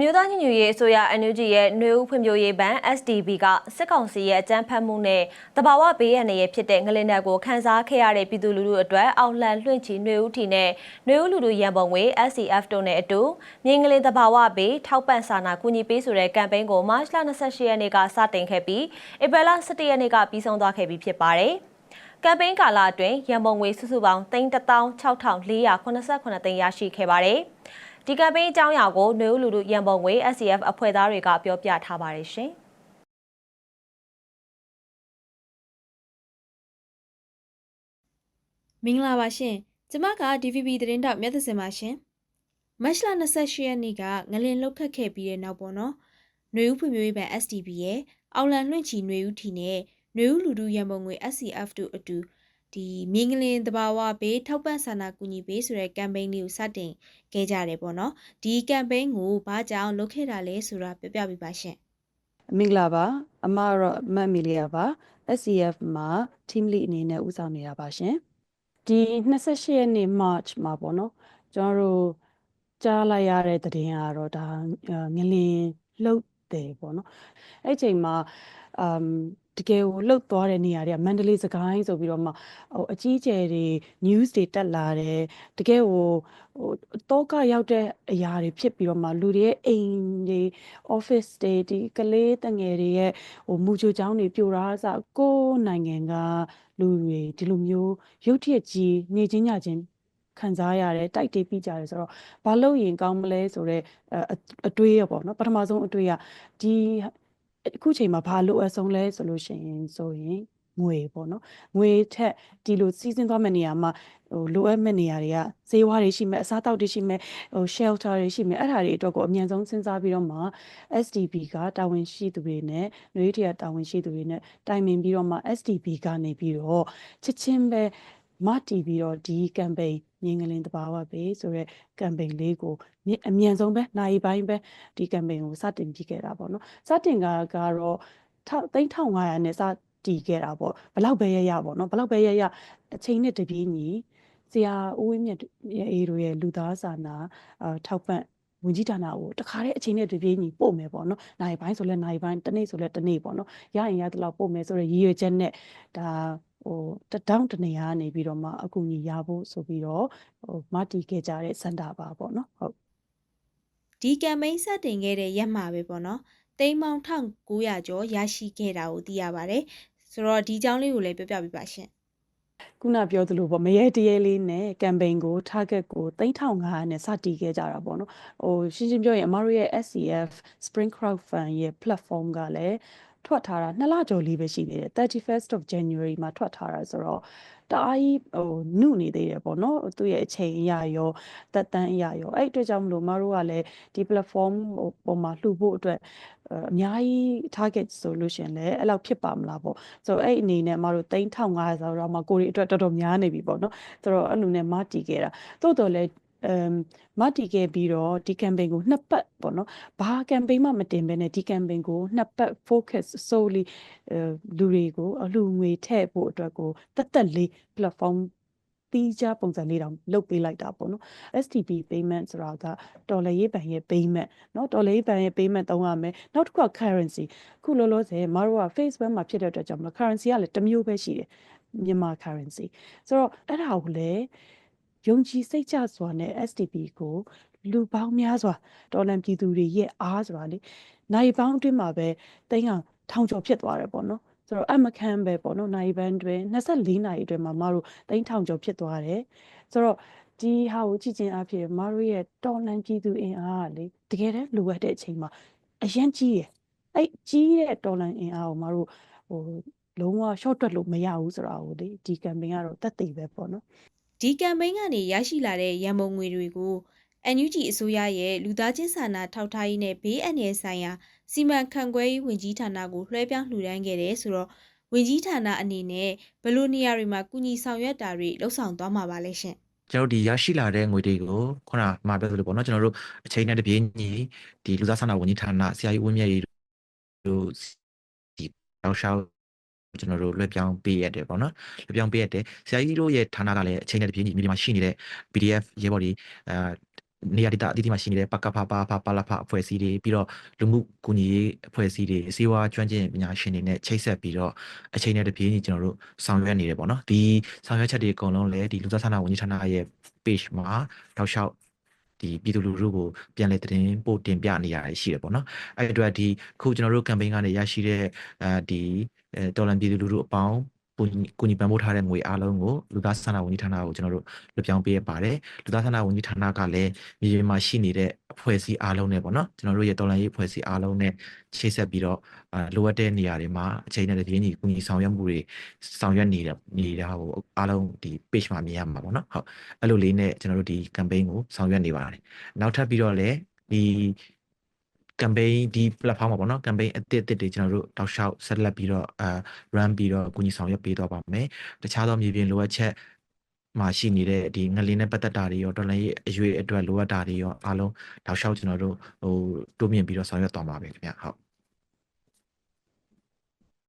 မြို့သားညီညွတ်ရေးအစိုးရ NUG ရဲ့နှွေဦးဖွံ့ဖြိုးရေးဘဏ် SDB ကစစ်ကောင်စီရဲ့အကြမ်းဖက်မှုနဲ့တဘာဝဘေးရန်တွေဖြစ်တဲ့ငလင်တပ်ကိုခန်းစားခဲ့ရတဲ့ပြည်သူလူထုအတွက်အောက်လှန်လွှင့်ချီနှွေဦးထီနဲ့နှွေဦးလူထုရန်ပုံငွေ SCF တို့နဲ့အတူမြင်းငလင်တဘာဝဘေးထောက်ပံ့စာနာကူညီပေးဆိုတဲ့ကမ်ပိန်းကိုမတ်လ28ရက်နေ့ကစတင်ခဲ့ပြီးဧပြီလ17ရက်နေ့ကပြီးဆုံးသွားခဲ့ပြီဖြစ်ပါတယ်။ကမ်ပိန်းကာလအတွင်းရန်ပုံငွေစုစုပေါင်း3,6489သိန်းရရှိခဲ့ပါတယ်။ ဒီကမ်ပိန်းအကြောင်းအရာကိုနှွေဦးလူလူရန်ပုံငွေ SCF အဖွဲ့သားတွေကပြောပြထားပါတယ်ရှင်။မင်္ဂလာပါရှင်ကျမက DVB သတင်းတောက်မြတ်သစင်ပါရှင်မတ်လ28ရက်နေ့ကငလင်လှုပ်ခတ်ခဲ့ပြီးတဲ့နောက်ပေါ့နော်ຫນွေဦးဖွံ့ဖြိုးရေးဘဏ် STB ရဲ့အောက်လန်လွှင့်ချီຫນွေဦးထီနဲ့ຫນွေဦးလူဒူရန်ပုံငွေ SCF တို့အတူ ဒီမြင်းကလင်တဘာဝဘေးထောက်ပံ့ဆန္ဒကူညီပေးဆိုတဲ့ကမ်ပိန်းလေးကိုစတင်ခဲ့ကြတယ်ပေါ့နော်ဒီကမ်ပိန်းကိုဘာကြောင့်လုပ်ခဲ့တာလဲဆိုတာပြောပြပေးပါရှင်မင်္ဂလာပါအမတော့မတ်မီလီယာပါ SCF မှာ team lead အနေနဲ့ဦးဆောင်နေတာပါရှင်ဒီ28ရက်နေ့ March မှာပေါ့နော်ကျွန်တော်တို့ကြားလိုက်ရတဲ့သတင်းကတော့ဒါငလင်လှုပ် တယ်ပေါ့နော်အဲ့ချိန်မှာအမ်တကယ်ကိုလှုပ်သွားတဲ့နေရာတွေကမန္တလေးစကိုင်းဆိုပြီးတော့မှဟိုအကြီးအကျယ်တွေ news တွေတက်လာတယ်တကယ်ကိုဟိုတောကရောက်တဲ့အရာတွေဖြစ်ပြီးတော့မှလူတွေရဲ့အိမ်တွေ office တွေဒီကလေးတငယ်တွေရဲ့ဟိုမူချိုချောင်းတွေပြိုတာအစကိုယ်နိုင်ငံကလူတွေဒီလိုမျိုးရုတ်တရက်ကြီးနေချင်းညချင်း ခံစားရတယ်တိုက်တေးပြီးကြတယ်ဆိုတော့ဘာလို့ရင်ကောင်းမလဲဆိုတော့အတွေးရပေါ့နော်ပထမဆုံးအတွေးကဒီအခုချိန်မှာဘာလို့အဆုံးလဲဆိုလို့ရှိရင်ဆိုရင်ငွေပေါ့နော်ငွေထက်ဒီလိုစီးဆင်းသွားမယ့်နေရာမှာဟိုလိုအပ်မယ့်နေရာတွေကဈေးဝါးတွေရှိမယ်အစားအသောက်တွေရှိမယ်ဟို shelter တွေရှိမယ်အဲ့ဒါတွေအတွက်ကိုအမြန်ဆုံးစဉ်းစားပြီးတော့မှ SDB ကတာဝန်ရှိသူတွေနဲ့ຫນွေထရတာဝန်ရှိသူတွေနဲ့တိုင်ပင်ပြီးတော့မှ SDB ကနေပြီးတော့ချစ်ချင်းပဲ မတီးပြီးတော့ဒီ campaign မြင်းကလင်းတဘာဝပဲဆိုတော့ campaign လေးကိုအမြန်ဆုံးပဲနိုင်ပိုင်းပဲဒီ campaign ကိုစတင်ပြီးခဲ့တာပေါ့နော်စတင်ကကတော့3500နဲ့စတည်ခဲ့တာပေါ့ဘလောက်ပဲရရပေါ့နော်ဘလောက်ပဲရရအချိန်နဲ့တပြေးညီဆရာဦးဝင်းမြတ်အေးတို့ရဲ့လူသားစာနာအထောက်ပံ့ဝင်ကြီးဌာနကိုတခါတည်းအချိန်နဲ့တပြေးညီပို့မယ်ပေါ့နော်။နိုင်ပိုင်းဆိုလဲနိုင်ပိုင်းတစ်နေ့ဆိုလဲတစ်နေ့ပေါ့နော်။ရရင်ရသလောက်ပို့မယ်ဆိုတော့ရည်ရွယ်ချက်နဲ့ဒါ ဟိုတတောင်းတနေရနေပြီးတော့မှအကူအညီရဖို့ဆိုပြီးတော့ဟိုမတီးခဲ့ကြတဲ့စင်တာပါပေါ့နော်ဟုတ်ဒီကမ်ပိန်းစတင်ခဲ့တဲ့ရက်မှာပဲပေါ့နော်သိန်းပေါင်း1900ကျော်ရရှိခဲ့တာကိုသိရပါတယ်ဆိုတော့ဒီအကြောင်းလေးကိုလည်းပြောပြပေးပါရှင်ခုနပြောသလိုပေါ့မရဲတရဲလေးနဲ့ campaign ကို target ကို3500နဲ့စတည်ခဲ့ကြတာပေါ့နော်ဟိုရှင်းရှင်းပြောရင်အမတို့ရဲ့ SCF Spring Crowd Fund ရဲ့ platform ကလည်း ထွက်ထားတာနှစ်လကျော်လေးပဲရှိသေးတယ် 31st of January မှာထွက်ထားတာဆိုတော့တအားကြီးဟိုနုနေသေးတယ်ပေါ့နော်သူ့ရဲ့အချိန်အရာရောတက်တန်းအရာရောအဲ့အတွက်ကြောင့်မလို့မတို့ကလည်းဒီ platform ဟိုပေါ်မှာလှူဖို့အတွက်အများကြီး target ဆိုလို့ရှင်လည်းအဲ့လောက်ဖြစ်ပါမလားပေါ့ဆိုတော့အဲ့အနေနဲ့မတို့3500ဆိုတော့မှကိုရီအတွက်တော်တော်များနေပြီပေါ့နော်ဆိုတော့အဲ့လိုနဲ့မတီးခဲ့တာတိုးတော်လည်း အမ်မတီးခဲ့ပြီးတော့ဒီ campaign ကိုနှစ်ပတ်ပေါ့နော်ဘာ campaign မှမတင်ဘဲနဲ့ဒီ campaign ကိုနှစ်ပတ် focus solely အဲလူတွေကိုအလှငွေထည့်ဖို့အတွက်ကိုတက်တက်လေး platform တီးခြားပုံစံလေးတောင်လုပ်ပေးလိုက်တာပေါ့နော် STP payment ဆိုတာကတော်လရေးဘဏ်ရဲ့ payment เนาะတော်လရေးဘဏ်ရဲ့ payment သုံးရမယ်နောက်တစ်ခုက currency ခုလောလောဆယ်မတို့က Facebook မှာဖြစ်တဲ့အတွက်ကြောင့်မလို့ currency ကလည်းတစ်မျိုးပဲရှိတယ်မြန်မာ currency ဆိုတော့အဲ့ဒါကိုလည်း ယုံကြည်စိတ်ချစွာနဲ့ STP ကိုလူပေါင်းများစွာတော်လန်ပြည်သူတွေရဲ့အားဆိုတာလေနိုင်ပေါင်းအတွင်းမှာပဲတိန်းအောင်ထောင်ကျော်ဖြစ်သွားတယ်ပေါ့နော်ဆိုတော့အမခန်းပဲပေါ့နော်နိုင်ပန်းတွင်24နိုင်အတွင်းမှာမတို့တိန်းထောင်ကျော်ဖြစ်သွားတယ်ဆိုတော့ဒီဟာကိုကြည့်ချင်းအဖြစ်မတို့ရဲ့တော်လန်ပြည်သူအင်အားကလေတကယ်တမ်းလိုအပ်တဲ့အချိန်မှာအရင်ကြီးရယ်အဲ့ကြီးတဲ့တော်လန်အင်အားကိုမတို့ဟိုလုံးဝ short တွက်လို့မရဘူးဆိုတာကိုလေဒီ campaign ကတော့တက်သိပဲပေါ့နော် ဒီကမ်ပိန်းကနေရရှိလာတဲ့ရန်ပုံငွေတွေကို NUG အစိုးရရဲ့လူသားချင်းစာနာထောက်ထားရေးနဲ့ဘေးအန္တရာယ်ဆိုင်ရာစီမံခန့်ခွဲရေးဝန်ကြီးဌာနကိုလွှဲပြောင်းလှူဒန်းခဲ့တယ်ဆိုတော့ဝန်ကြီးဌာနအနေနဲ့ဘယ်လိုနေရာတွေမှာကူညီဆောင်ရွက်တာတွေလှုပ်ဆောင်သွားမှာပါလဲရှင်ကျွန်တော်တို့ဒီရရှိလာတဲ့ငွေတွေကိုခုနမှာပြောသလိုပေါ့နော်ကျွန်တော်တို့အချိန်နဲ့တပြေးညီဒီလူသားစာနာဝန်ကြီးဌာနဆရာကြီးဝင်းမြတ်ကြီးတို့ဒီတောက်လျှောက် ကျွန်တော်တို့လွှဲပြောင်းပေးရတယ်ပေါ့နော်လွှဲပြောင်းပေးရတယ်ဆရာကြီးတို့ရဲ့ဌာနကလည်းအချိန်နဲ့တပြေးညီမြေပြင်မှာရှိနေတဲ့ PDF ရဲဘော်တွေအဲနေရာဒေသအသီးသီးမှာရှိနေတဲ့ပကဖပါဖပါလာဖအဖွဲ့အစည်းတွေပြီးတော့လူမှုကူညီရေးအဖွဲ့အစည်းတွေစေဝါကျွမ်းကျင်ပညာရှင်တွေနဲ့ချိတ်ဆက်ပြီးတော့အချိန်နဲ့တပြေးညီကျွန်တော်တို့ဆောင်ရွက်နေတယ်ပေါ့နော်ဒီဆောင်ရွက်ချက်တွေအကုန်လုံးလည်းဒီလူသားစာနာဝန်ကြီးဌာနရဲ့ page မှာတောက်လျှောက်ဒီပြည်သူလူထုကိုပြန်လည်တင်ပို့တင်ပြနေရရှိတယ်ပေါ့နော်အဲ့ဒီအတွက်ဒီခုကျွန်တော်တို့ campaign ကနေရရှိတဲ့အဲဒီ အဲတော်လန်ပြည်သူလူထုအပေါင်းကူညီကူညီပံ့ပိုးထားတဲ့ငွေအားလုံးကိုလူသားစာနာဝန်ကြီးဌာနကိုကျွန်တော်တို့လွှဲပြောင်းပေးရပါတယ်လူသားစာနာဝန်ကြီးဌာနကလည်းမြေပြင်မှာရှိနေတဲ့အဖွဲ့အစည်းအားလုံးနဲ့ပေါ့နော်ကျွန်တော်တို့ရဲ့တော်လန်ရေးအဖွဲ့အစည်းအားလုံးနဲ့ချိတ်ဆက်ပြီးတော့အာလိုအပ်တဲ့နေရာတွေမှာအချိန်နဲ့တပြေးညီကူညီဆောင်ရွက်မှုတွေဆောင်ရွက်နေတဲ့နေတာကိုအားလုံးဒီ page မှာမြင်ရမှာပေါ့နော်ဟုတ်အဲ့လိုလေးနဲ့ကျွန်တော်တို့ဒီ campaign ကိုဆောင်ရွက်နေပါတယ်နောက်ထပ်ပြီးတော့လည်းဒီ campaign ဒီ platform မှာပေါ့နော် campaign အသစ်အသစ်တွေကျွန်တော်တို့တောက်လျှောက်ဆက်လက်ပြီးတော့အာ run ပြီးတော့ကူညီဆောင်ရွက်ပေးတော့ပါမယ်တခြားသောမြေပြင်လိုအပ်ချက်မှာရှိနေတဲ့ဒီငလင်းနဲ့ပတ်သက်တာတွေရောတော်လိုင်းရေးအရွေအတွက်လိုအပ်တာတွေရောအားလုံးတောက်လျှောက်ကျွန်တော်တို့ဟိုတိုးမြင့်ပြီးတော့ဆောင်ရွက်သွားမှာပဲခင်ဗျဟုတ်